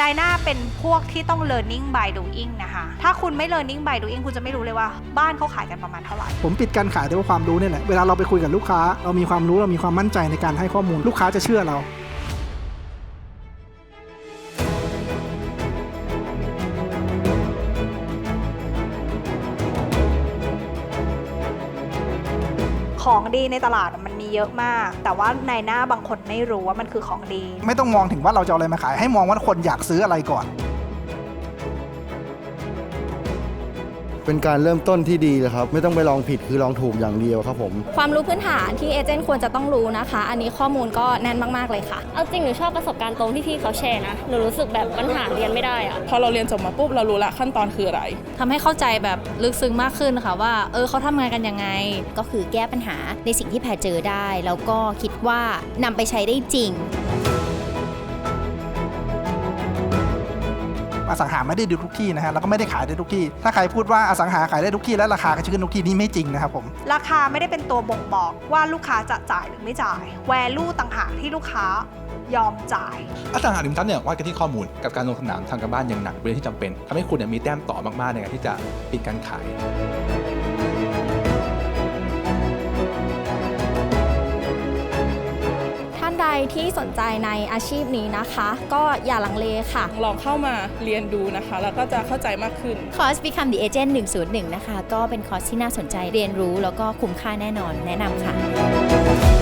นายหน้าเป็นพวกที่ต้อง learning by doing นะคะ ถ้าคุณไม่ learning by doing คุณจะไม่รู้เลยว่าบ้านเขาขายกันประมาณเท่าไหร่ ผมปิดการขายด้วยความรู้เนี่ยแหละ เวลาเราไปคุยกับลูกค้า เรามีความรู้เรามีความมั่นใจในการให้ข้อมูล ลูกค้าจะเชื่อเรา ของดีในตลาดมันมีเยอะมาก แต่ว่าในหน้าบางคนไม่รู้ว่ามันคือของดี ไม่ต้องมองถึงว่าเราจะเอาอะไรมาขายให้มองว่าคนอยากซื้ออะไรก่อน เป็นการเริ่มต้นที่ดีเลยครับ ไม่ต้องไปลองผิดคือลองถูกอย่างเดียวครับผม ความรู้พื้นฐานที่เอเจนต์ควรจะต้องรู้นะคะ อันนี้ข้อมูลก็แน่นมากๆเลยค่ะ เอาจริงหนูชอบประสบการณ์ตรงที่พี่เขาแชร์นะ หนูรู้สึกแบบปัญหาเรียนไม่ได้อะพอเราเรียนจบมาปุ๊บเรารู้ละขั้นตอนคืออะไร ทำให้เข้าใจแบบลึกซึ้งมากขึ้นค่ะว่า เออเขาทำงานกันยังไง ก็คือแก้ปัญหาในสิ่งที่แพรเจอได้ แล้วก็คิดว่านำไปใช้ได้จริง อสังหาไม่ได้ดูทุกที่นะฮะแล้วก็ไม่ได้ขายได้ทุกที่ ถ้าใครพูดว่าอสังหาขายได้ทุกที่และราคาก็จะขึ้นทุกที่นี่ไม่จริงนะครับผมราคาไม่ได้เป็นตัวบ่งบอกว่าลูกค้าจะจ่ายหรือไม่จ่าย value ต่างหากที่ลูกค้ายอมจ่ายอสังหาริมทรัพย์เนี่ยวัดกันที่ข้อมูลกับการลงสนามทำการบ้านอย่างหนักเป็นเรื่องที่จำเป็นทำให้คุณเนี่ยมีแต้มต่อมากๆในการที่จะปิดการขาย ที่สนใจในอาชีพนี้นะคะ ก็อย่าลังเลค่ะ ลองเข้ามาเรียนดูนะคะ แล้วก็จะเข้าใจมากขึ้น คอร์ส Become the Agent 101 นะคะ ก็เป็นคอร์สที่น่าสนใจเรียนรู้แล้วก็คุ้มค่าแน่นอนแนะนำค่ะ